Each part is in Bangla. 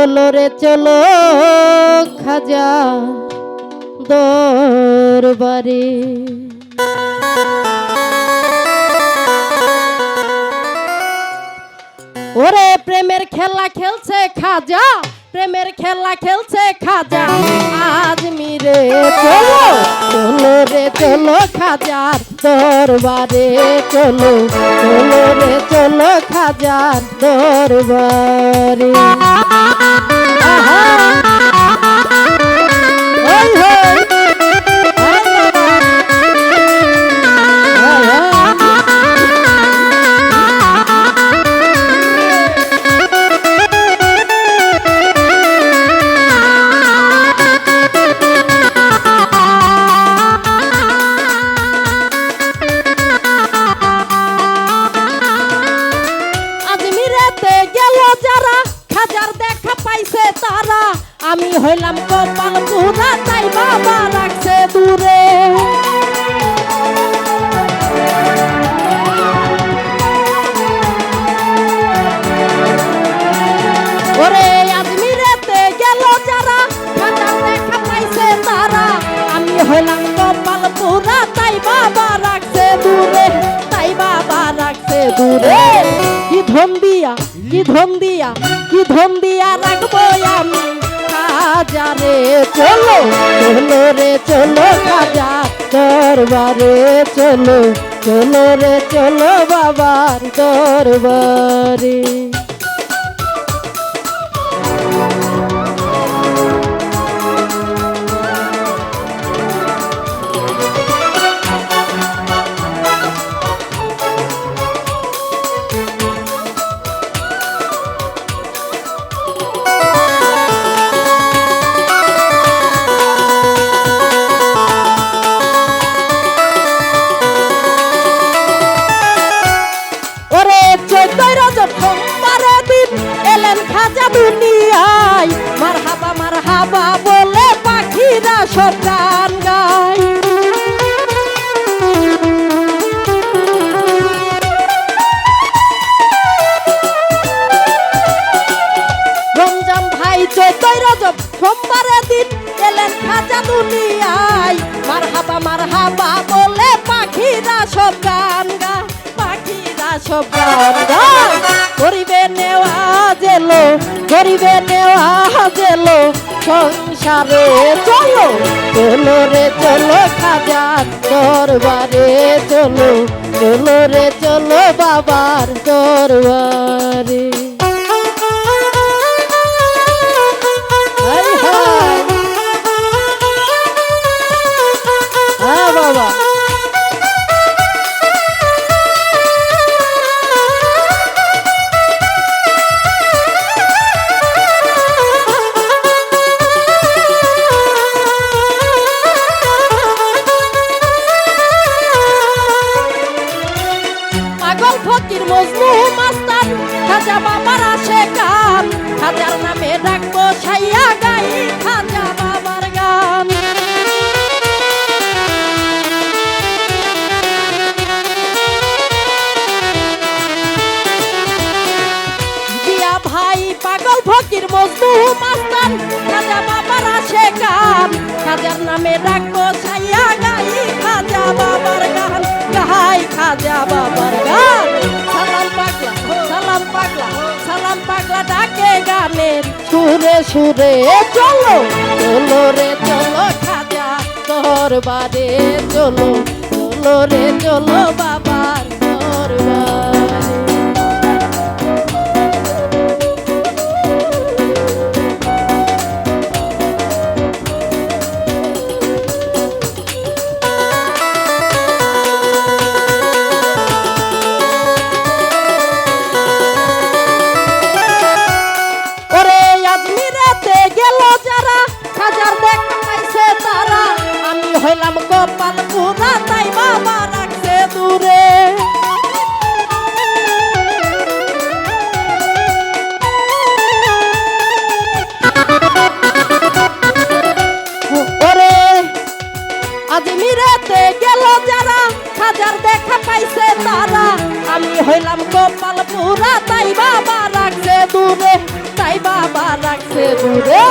চলো রে চলো খাজা দরবারে। ওরে প্রেমের খেলা খেলছে খাজা। প্রেমের খেলা খেলছে খাজা। আজ মিরে চলো চলো রে, চলো খাজার দরবারে, চলো চলো রে, চলো খাজার দরবারে। তারা, আমি হইলাম কপাল পুরা তাই বাবা রাখছে দূরে। ওরে আজমিরেতে গেল যারা খাজার দেখা পাইছে তারা। তাই বাবা রাখছে দূরে, তাই বাবা রাখছে দূরে। কি কি ধন দিয়া, কি ধন দিয়া রাখব আমি? খাজারে চলো চলো রে, চলো কাজা দরবারে, চলো চলো রে, চলো বাবার দরবারে। রমজান ভাই রজব সোমবারে দিন এলেন খাজা মার হাবা মার হাবা বলে পাখিরা সব গান গায়, পাখিরা সব নেওয়া জেলো করিবে নেওয়া জেলো সংসারে চলো চলো রে চলো খাজার দরবারে চলো চলো রে চলো বাবার দরবারে। মজনু মাস্তান, খাজা বাবার আসে গান খাজার নামে ডাকবো ছাইয়া গাই, খাজা বাবার গান। দিয়া ভাই, পাগল ফকির মজনু মাস্তান, খাজা বাবার আসে গান খাজার নামে ডাকবো ছাইয়া গাই, খাজা বাবার গান। গাই খাজা বাবার গান। সালাম পাগলা ডাকে গানের সুরে। সুরে চলো চলো রে, চলো খাজা দরবারে, চলো চলো রে, চলো বাবার হইলাম গোপাল পুরা, তাই বাবা রাখছে দূরে, তাই বাবা রাখছে দূরে।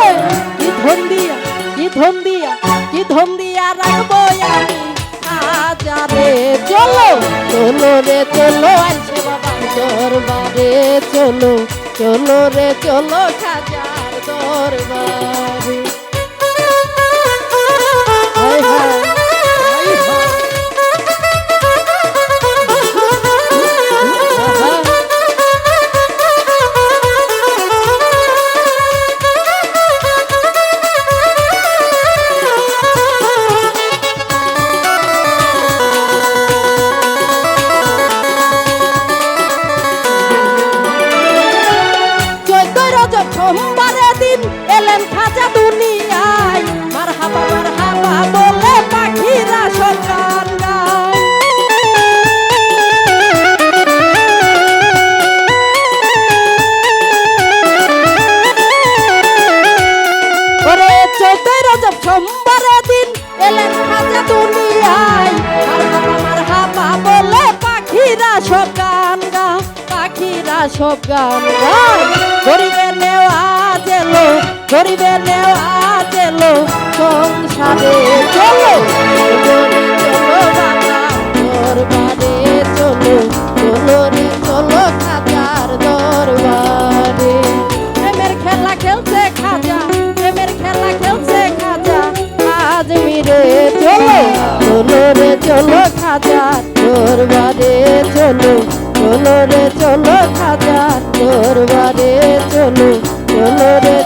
কি ধন দিয়া, কি ধন দিয়া, কি ধন দিয়া রাখব আমি? খাজারে চলো চলো রে, চলো, আইছে বাবা দরবারে। চলো চলো রে, চলো খাজার দরবারে। সোমবারে দিন এলেন খাজা দুনিয়ায়। আমার হাবা বলে, পাখিরা সব গান গা, পাখিরা সব গান গায় গরিবে নেওয়া গেল গরিবে নেওয়া গেল সংসারে চলো। চলো রে, চলো খাজা, তোর বারে চলো চলো রে, চলো খাজা, তোর বারে চলো চলো রে